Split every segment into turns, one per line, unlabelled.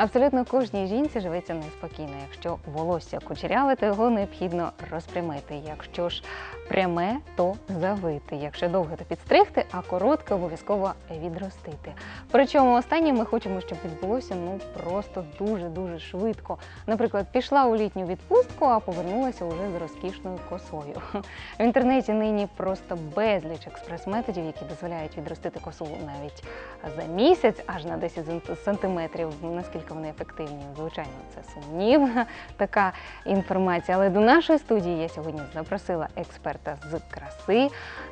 Абсолютно кожній жінці живеться неспокійно. Якщо волосся кучеряве, то його необхідно розпрямити. Якщо ж пряме, то завити. Якщо довге, то підстригти, а коротке обов'язково відростити. Причому останнє ми хочемо, щоб відбулося ну просто дуже дуже швидко. Наприклад, пішла у літню відпустку, а повернулася уже з розкішною косою. В інтернеті нині просто безліч експрес-методів, які дозволяють відростити косу навіть за місяць, аж на 10 сантиметрів. Наскільки вони ефективні? Звичайно, це сумнівна така інформація. Але до нашої студії я сьогодні запросила експерта з краси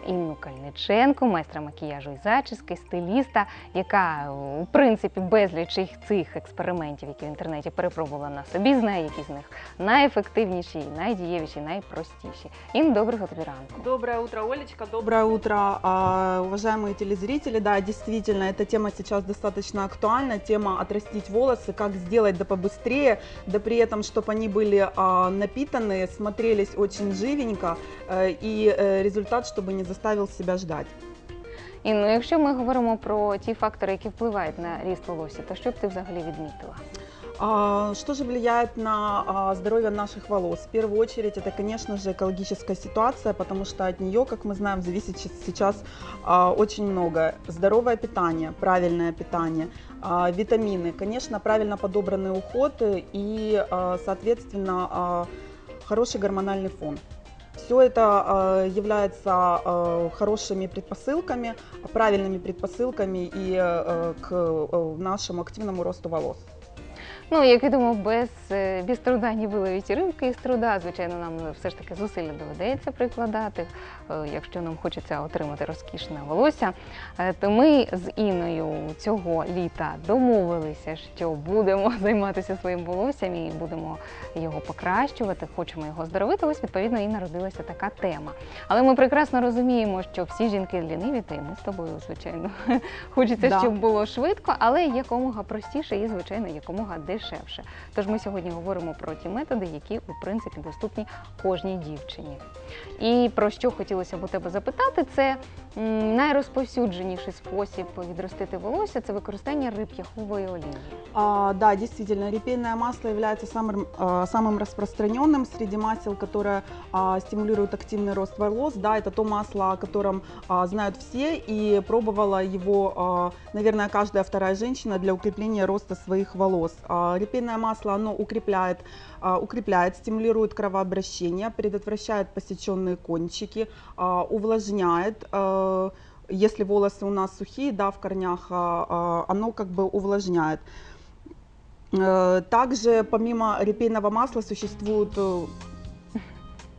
Інну Кальниченко, майстра макіяжу і зачіски, стиліста, яка у принципі безліч їх цих експериментів, які в інтернеті перепробувала на собі, знає, які з них найефективніші, найдієвіші, найпростіші. Інна, доброго тобі ранку.
Доброе утро, Олечка. Доброе утро, а, уважаемые телезрители. Да, действительно, эта тема сейчас достаточно актуальна. Тема отрастить волосы, как сделать да побыстрее, да при этом, чтобы они были а, напитанные, смотрелись очень живенько, э, и э, результат, чтобы не заставил себя ждать.
Інно, якщо ми говоримо про ті фактори, які впливають на ріст волосся, то що б ти взагалі відмітила?
А, Что же влияет на а, здоровье наших волос? В первую очередь это, конечно же, экологическая ситуация, потому что от нее, как мы знаем, зависит сейчас а, очень много. Здоровое питание, правильное питание, витамины, конечно, правильно подобранный уход и, соответственно, хороший гормональный фон. Все это является хорошими предпосылками, правильными предпосылками и к нашему активному росту волос.
Ну, як відомо, без, е, без труда ні виловіть рибки із труда. Звичайно, нам все ж таки зусилля доведеться прикладати, е, якщо нам хочеться отримати розкішне волосся. Е, То ми з Інною цього літа домовилися, що будемо займатися своїм волоссям і будемо його покращувати, хочемо його здоровити. Ось відповідно і народилася така тема. Але ми прекрасно розуміємо, що всі жінки ліниві, та й ми з тобою, звичайно, хочеться,
Да.
щоб було швидко, але якомога простіше і, звичайно, якомога дешевше. Тож ми сьогодні говоримо про ті методи, які у принципі доступні кожній дівчині. І про що хотілося б у тебе запитати, це м, найрозповсюдженіший спосіб відростити волосся це використання риб'яхової олії.
А, да, действительно, репейное масло является самым, а, самым распространенным среди масел, которое а, стимулирует активный рост волос. Да, это то масло, о котором а, знают все, и пробовала его, а, наверное, каждая вторая женщина для укрепления роста своих волос. А, репейное масло, оно укрепляет, а, укрепляет, стимулирует кровообращение, предотвращает посеченные кончики, а, увлажняет. а, если волосы у нас сухие, да, в корнях, а, а, оно как бы увлажняет. Э, Также помимо репейного масла существует э,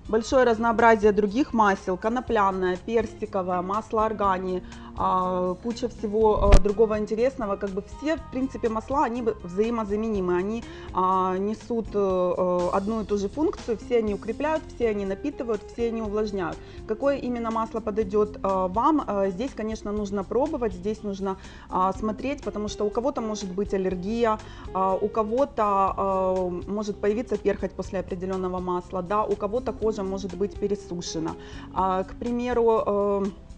большое разнообразие других масел, конопляное, персиковое, масло органи, а, куча всего э, другого интересного. Как бы все, в принципе, масла, они взаимозаменимы, они а, несут э, э, одну и ту же функцию, все они укрепляют, все они напитывают, все они увлажняют. Какое именно масло подойдет вам, здесь, конечно, нужно пробовать, здесь нужно а, смотреть, потому что у кого-то может быть аллергия, у кого-то может появиться перхоть после определенного масла, да, у кого-то кожа может быть пересушена. А, К примеру, э, э,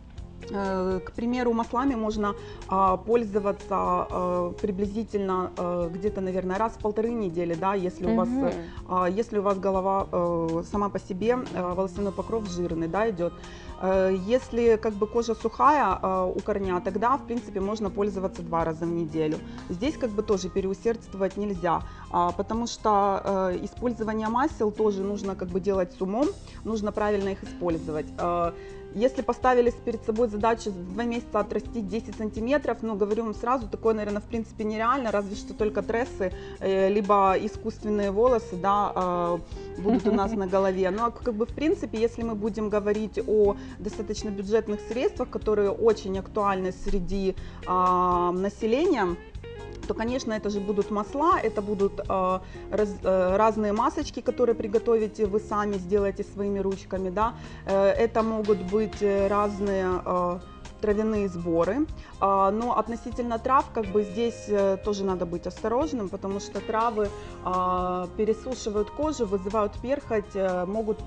к примеру, маслами можно а, пользоваться а, приблизительно а, где-то, наверное, раз в полторы недели, да, если у вас э, а, если у вас голова э, сама по себе, э, волосяной покров жирный, да, идет. Э, Если как бы кожа сухая э, у корня, тогда, в принципе, можно пользоваться два раза в неделю. Здесь как бы тоже переусердствовать нельзя, а, потому что э, использование масел тоже нужно как бы делать с умом, нужно правильно их использовать. Если поставили перед собой задачу за два месяца отрастить 10 сантиметров, ну, говорю вам сразу, такое, наверное, в принципе нереально, разве что только трессы, э, либо искусственные волосы, да, э, будут у нас на голове. Ну, а как бы, в принципе, если мы будем говорить о достаточно бюджетных средствах, которые очень актуальны среди а, населения, то, конечно, это же будут масла, это будут э, раз- э, разные масочки, которые приготовите вы сами, сделаете своими ручками, да. Э, это могут быть э, разные э, травяные сборы. А, Но относительно трав, как бы здесь э, тоже надо быть осторожным, потому что травы а, пересушивают кожу, вызывают перхоть, э, могут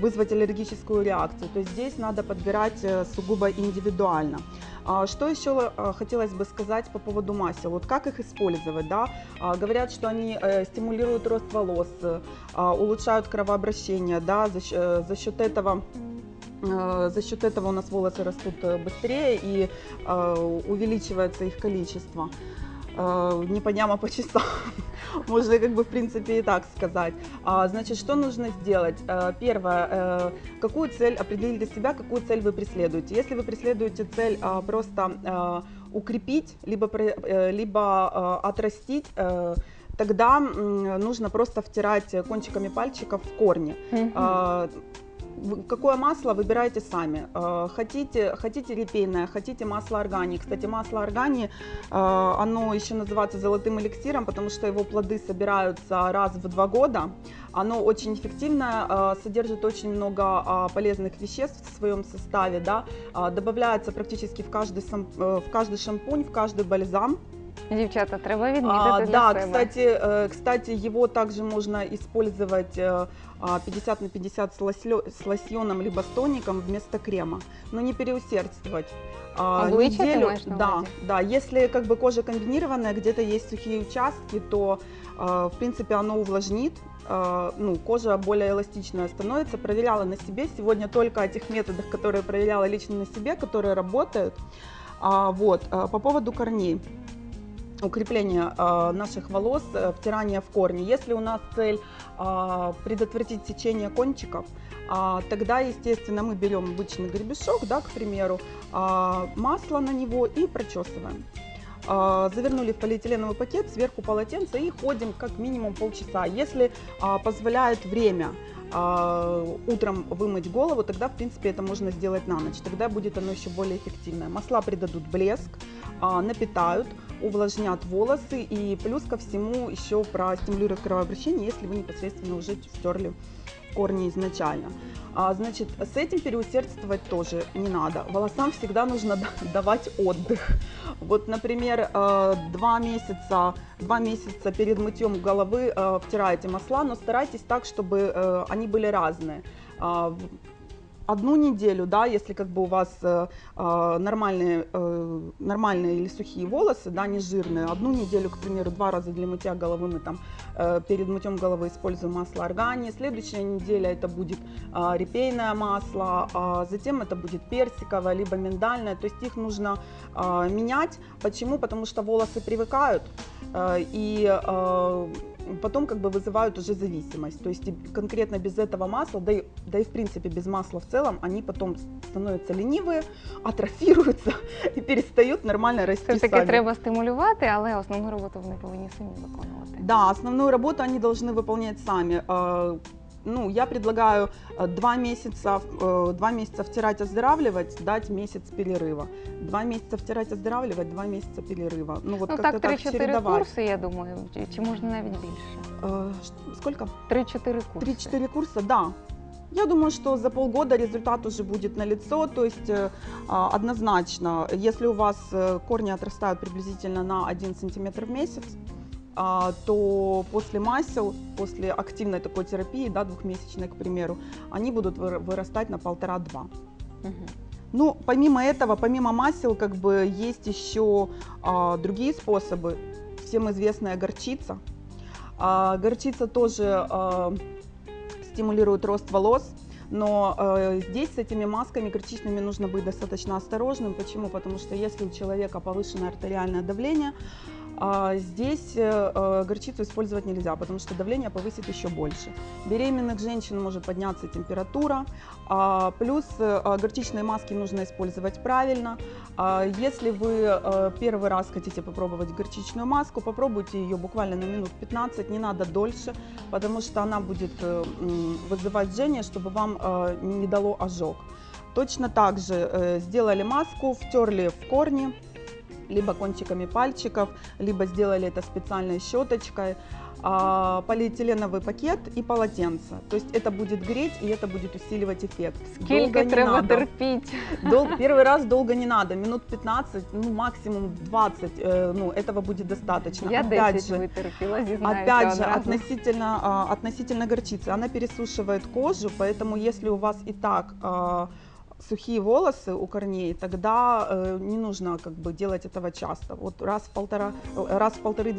вызвать аллергическую реакцию. То есть здесь надо подбирать сугубо индивидуально. А, Что еще а, хотелось бы сказать по поводу масел? Вот как их использовать, да? А, Говорят, что они э, стимулируют рост волос, э, а, улучшают кровообращение, да, за э, за счет этого э, за счет этого у нас волосы растут э, быстрее и э, увеличивается их количество. Э, Не по дням, а по часам. Можно как бы в принципе и так сказать. А, Значит, что нужно сделать? Э, Первое, э, какую цель, определить для себя, какую цель вы преследуете. Если вы преследуете цель а, просто э, укрепить, либо, э, либо э, отрастить, э, тогда нужно просто втирать кончиками пальчиков в корни.
Мгм.
Какое масло выбирайте сами. А, Хотите, хотите репейное, хотите масло органи. Кстати, масло органи, а, оно еще называется золотым эликсиром, потому что его плоды собираются раз в два года. Оно очень эффективное, а, содержит очень много а, полезных веществ в своем составе. Да? А, Добавляется практически в каждый, э, в каждый шампунь, в каждый бальзам.
Дівчата, треба відмітити
А,
для
да,
себе.
кстати, э, кстати, его также можно использовать э, а, 50 на 50 с, лослё- с лосьоном либо с тоником вместо крема, но не переусердствовать. А,
Обличье ты имеешь на
да,
увазі?
да, если как бы кожа комбинированная, где-то есть сухие участки, то э, в принципе оно увлажнит, э, ну, кожа более эластичная становится. Проверяла на себе, сегодня только о тех методах, которые проверяла лично на себе, которые работают. А, вот, э, по поводу корней укрепление э, наших волос, э, втирание в корни. Если у нас цель э, предотвратить сечение кончиков, а, тогда, естественно, мы берем обычный гребешок, да, к примеру, а, масло на него и прочесываем. А, Завернули в полиэтиленовый пакет, сверху полотенце и ходим как минимум полчаса. Если а, позволяет время а, утром вымыть голову, тогда, в принципе, это можно сделать на ночь. Тогда будет оно еще более эффективное. Масла придадут блеск, а, напитают, увлажнят волосы и плюс ко всему еще простимулируют кровообращение, если вы непосредственно уже втерли корни изначально. А, значит, с этим переусердствовать тоже не надо. Волосам всегда нужно да- давать отдых. Вот, например, э, два месяца, два месяца перед мытьем головы э, втираете масла, но старайтесь так, чтобы э, они были разные. Одну неделю, да, если как бы у вас э, э, нормальные, э, нормальные или сухие волосы, да, не жирные, одну неделю, к примеру, два раза для мытья головы мы там э, перед мытьем головы используем масло органи, следующая неделя это будет а, репейное масло, а затем это будет персиковое, либо миндальное, то есть их нужно а, менять. Почему? Потому что волосы привыкают э, и э, потом как бы вызывают уже зависимость. То есть конкретно без этого масла, да и, да и в принципе без масла в целом, они потом становятся ленивые, атрофируются и перестают нормально расти
Все таки
сами.
треба стимулювати, але основну роботу вони повинні самі виконувати.
Да, основную работу они должны выполнять сами. Ну, я предлагаю э, два месяца, э, два месяца втирать, оздоравливать, дать месяц перерыва. Два месяца втирать, оздоравливать, два месяца перерыва. Ну, вот
Ну так,
так
3-4
чередовать.
курси, я думаю, чи, можна навіть більше.
Э, Сколько?
3-4 курси.
3-4 курса, да. Я думаю, что за полгода результат уже будет налицо, то есть а, однозначно, если у вас корни отрастают приблизительно на 1 сантиметр в месяц, то после масел, после активной такой терапии, да, двухмесячной, к примеру, они будут выра- вырастать на полтора-два. Ну, помимо этого, помимо масел, как бы есть еще а, другие способы. Всем известная горчица. А, горчица тоже а, стимулирует рост волос. Но э, здесь с этими масками горчичными нужно быть достаточно осторожным. Почему? Потому что если у человека повышенное артериальное давление, а, здесь э, э, горчицу использовать нельзя, потому что давление повысит еще больше. Беременных женщин может подняться температура. а, Плюс э, а, горчичные маски нужно использовать правильно. А, Если вы первый раз хотите попробовать горчичную маску, попробуйте ее буквально на минут 15, не надо дольше, потому что она будет вызывать жжение, чтобы вам не дало ожог. Точно так же сделали маску, втерли в корни, либо кончиками пальчиков, либо сделали это специальной щеточкой, а, полиэтиленовый пакет и полотенце. То есть это будет греть и это будет усиливать эффект. Долго
Скільки
не
треба
надо.
терпіти?
Дол- первый раз долго не надо, минут 15, ну максимум 20, э, ну этого будет достаточно.
Я
Опять
10
же,
витерпіла, зізнаюся
Опять же,
одразу.
относительно, а, относительно горчицы, она пересушивает кожу, поэтому если у вас и так а, сухие волосы у корней, тогда э, не нужно как бы делать этого часто. Вот раз в полтора, э, раз в полторы,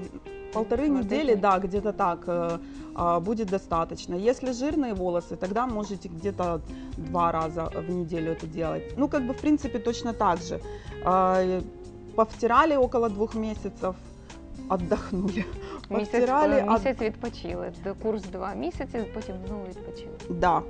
полторы
На
недели,
день.
да, где-то так э, а, будет достаточно. Если жирные волосы, тогда можете где-то два раза в неделю это делать. Ну, как бы, в принципе, точно так же. А, Повтирали около двух месяцев, отдохнули.
Місяць,
Повтирали, от-
місяць відпочили. Д- Курс два місяці, потім знову відпочили.
Да,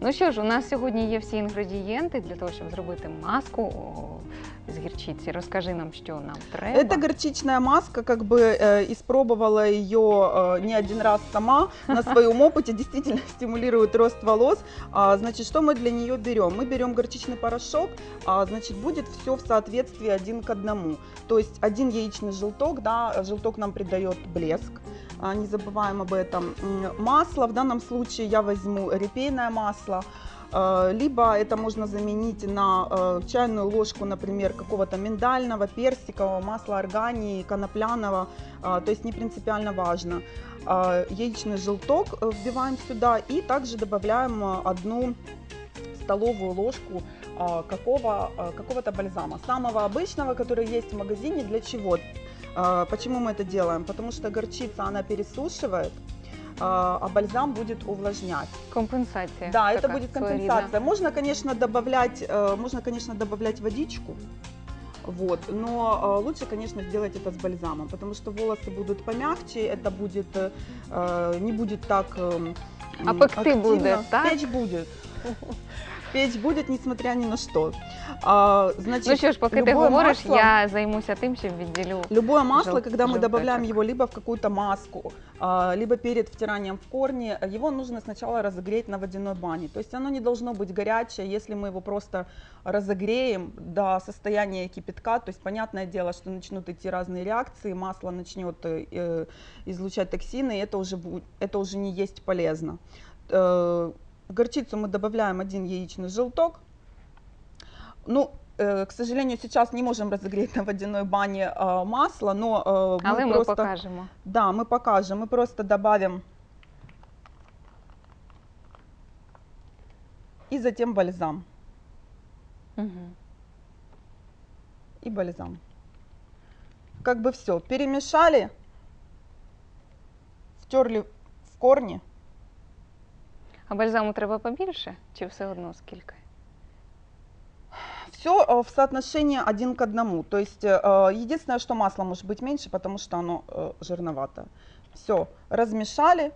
Ну що ж, у нас сьогодні є всі інгредієнти для того, щоб зробити маску о, з гірчиці. Розкажи нам, що нам треба.
Это горчичная маска, как бы э, испробовала ее э, не один раз сама на своем опыте, действительно стимулирует рост волос. А, значит, что мы для нее берем? Мы берем горчичный порошок, а, значит, будет все в соответствии один к одному. То есть один яичный желток, да, желток нам придает блеск. а, Не забываем об этом. Масло, в данном случае я возьму репейное масло, Э, либо это можно заменить на э, чайную ложку, например, какого-то миндального, персикового, масла органии, конопляного, а, то есть не принципиально важно. Яичный желток э, вбиваем сюда и также добавляем э, одну столовую ложку какого, какого-то бальзама, самого обычного, который есть в магазине. Для чего? А, Почему мы это делаем? Потому что горчица, она пересушивает, а а бальзам будет увлажнять.
Компенсація.
Да, это
така
будет
своєрідна.
компенсация. Можно, конечно, добавлять, э, можно, конечно, добавлять водичку. Вот, но э, лучше, конечно, сделать это с бальзамом, потому что волосы будут помягче, это будет, э, э, не будет так э,
А
м,
пекти
активно.
буде, так?
Печь будет. Печь будет, несмотря ни на что. А, значит,
Ну що ж, поки ти говориш,
масло-
я займуся тим, що відділю.
Любое масло,
Жел-
когда мы добавляем его либо в какую-то маску, а, либо перед втиранием в корни, его нужно сначала разогреть на водяной бане. То есть оно не должно быть горячее, если мы его просто разогреем до состояния кипятка, то есть понятное дело, что начнут идти разные реакции, масло начнет э, э, излучать токсины, и это уже, это уже не есть полезно. В горчицу мы добавляем один яичный желток. Ну, э, к сожалению, сейчас не можем разогреть на водяной бане э, масло, но э, мы
ми
просто...
покажемо.
Да, мы покажем. Мы просто добавим и затем бальзам.
Угу.
И бальзам. Как бы все. Перемешали, втерли в корни.
А бальзаму треба побільше чи все одно скільки?
Все в соотношении один к одному. То есть э, единственное, что масло может быть меньше, потому что оно э, жирновато. Все, размешали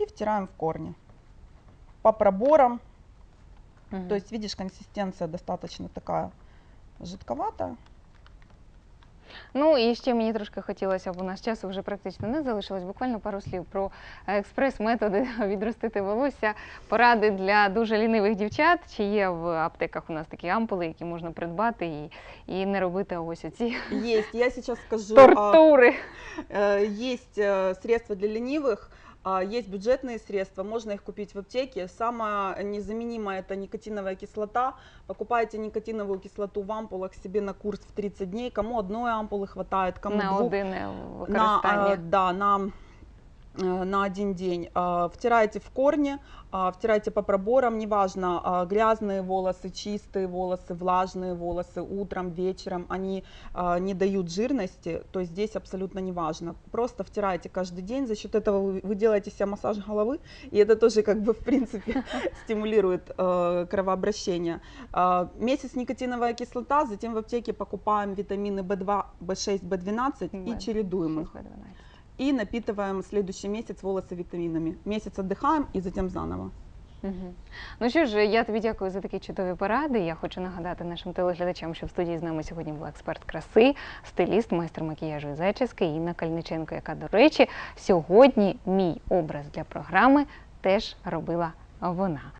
и втираем в корни. По проборам.
Мгм.
То есть, видишь, консистенция достаточно такая жидковатая.
Ну і ще мені трошки хотілося, бо у нас часу вже практично не залишилось. Буквально пару слів про е, експрес-методи відростити волосся, поради для дуже лінивих дівчат. Чи є в аптеках у нас такі ампули, які можна придбати і, і не робити ось оці
Есть, я сейчас скажу, а,
тортури.
э, есть э, средства для ленивых, а, Есть бюджетные средства, можно их купить в аптеке. Самое незаменимое это никотиновая кислота. Покупаете никотиновую кислоту в ампулах себе на курс в 30 дней. Кому одной ампулы хватает, кому
на
двух.
е,
на, э, да, на, э, на один день. А, Втираете в корни, а, втираете по проборам, неважно, а, грязные волосы, чистые волосы, влажные волосы, утром, вечером, они не дают жирности, то есть здесь абсолютно неважно. Просто втираете каждый день, за счет этого вы, вы делаете себе массаж головы, и это тоже как бы в принципе стимулирует э, кровообращение. Месяц никотиновая кислота, затем в аптеке покупаем витамины В2, В6, В12 и чередуем их.
6 12.
И напитываем следующий месяц волосы витаминами. Месяц отдыхаем и затем заново.
Мгм. Ну що ж, я тобі дякую за такі чудові поради. Я хочу нагадати нашим телеглядачам, що в студії з нами сьогодні була експерт краси, стиліст, майстер макіяжу і зачіски Інна Кальниченко, яка, до речі, сьогодні мій образ для програми теж робила вона.